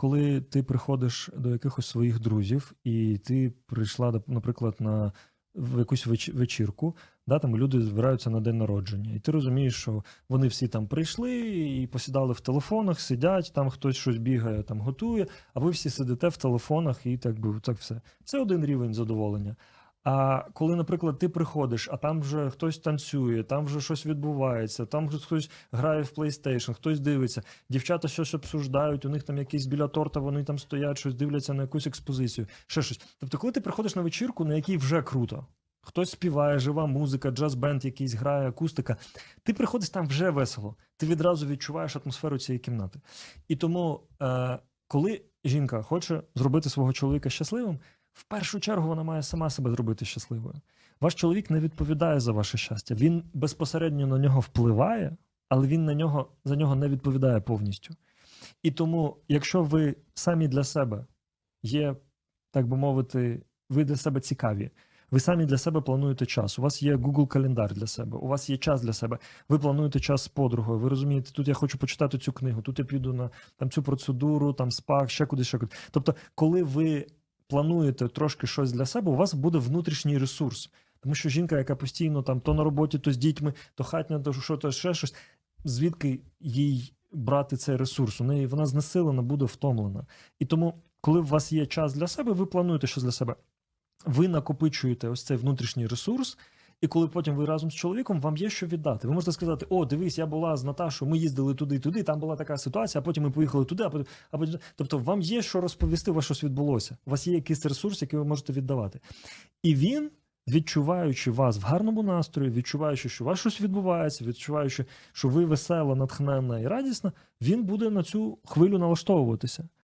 коли ти приходиш до якихось своїх друзів, і ти прийшла, наприклад, на в якусь веч- вечірку, да, там люди збираються на день народження, і ти розумієш, що вони всі там прийшли і посідали в телефонах, сидять, там хтось щось бігає, там готує, а ви всі сидите в телефонах і так би так все. Це один рівень задоволення. А коли, наприклад, ти приходиш, а там вже хтось танцює, там вже щось відбувається, там хтось грає в PlayStation, хтось дивиться, дівчата щось обсуждають, у них там якісь біля торта, вони там стоять, щось дивляться на якусь експозицію, ще щось. Тобто, коли ти приходиш на вечірку, на якій вже круто, хтось співає, жива музика, джаз-бенд якийсь грає, акустика, ти приходиш там вже весело. Ти відразу відчуваєш атмосферу цієї кімнати. І тому, е, коли жінка хоче зробити свого чоловіка щасливим, в першу чергу вона має сама себе зробити щасливою. Ваш чоловік не відповідає за ваше щастя. Він безпосередньо на нього впливає, але він на нього за нього не відповідає повністю. І тому, якщо ви самі для себе є, так би мовити, ви для себе цікаві. Ви самі для себе плануєте час. У вас є Google календар для себе, у вас є час для себе. Ви плануєте час з подругою. Ви розумієте, тут я хочу почитати цю книгу, тут я піду на там цю процедуру, там спа, ще кудись, ще кудись. Тобто, коли ви плануєте трошки щось для себе, у вас буде внутрішній ресурс. Тому що жінка, яка постійно там то на роботі, то з дітьми, то хатня, то що, то ще щось, звідки їй брати цей ресурс? У неї вона знесилена, буде втомлена. І тому, коли у вас є час для себе, ви плануєте щось для себе. Ви накопичуєте ось цей внутрішній ресурс, і коли потім ви разом з чоловіком, вам є що віддати. Ви можете сказати: О, дивись, я була з Наташою, ми їздили туди, туди, там була така ситуація, а потім ми поїхали туди, а потім, а потім. Тобто, вам є що розповісти, у вас щось відбулося. У вас є якийсь ресурс, який ви можете віддавати. І він, відчуваючи вас в гарному настрої, відчуваючи, що у вас щось відбувається, відчуваючи, що ви весела, натхненна і радісна, він буде на цю хвилю налаштовуватися.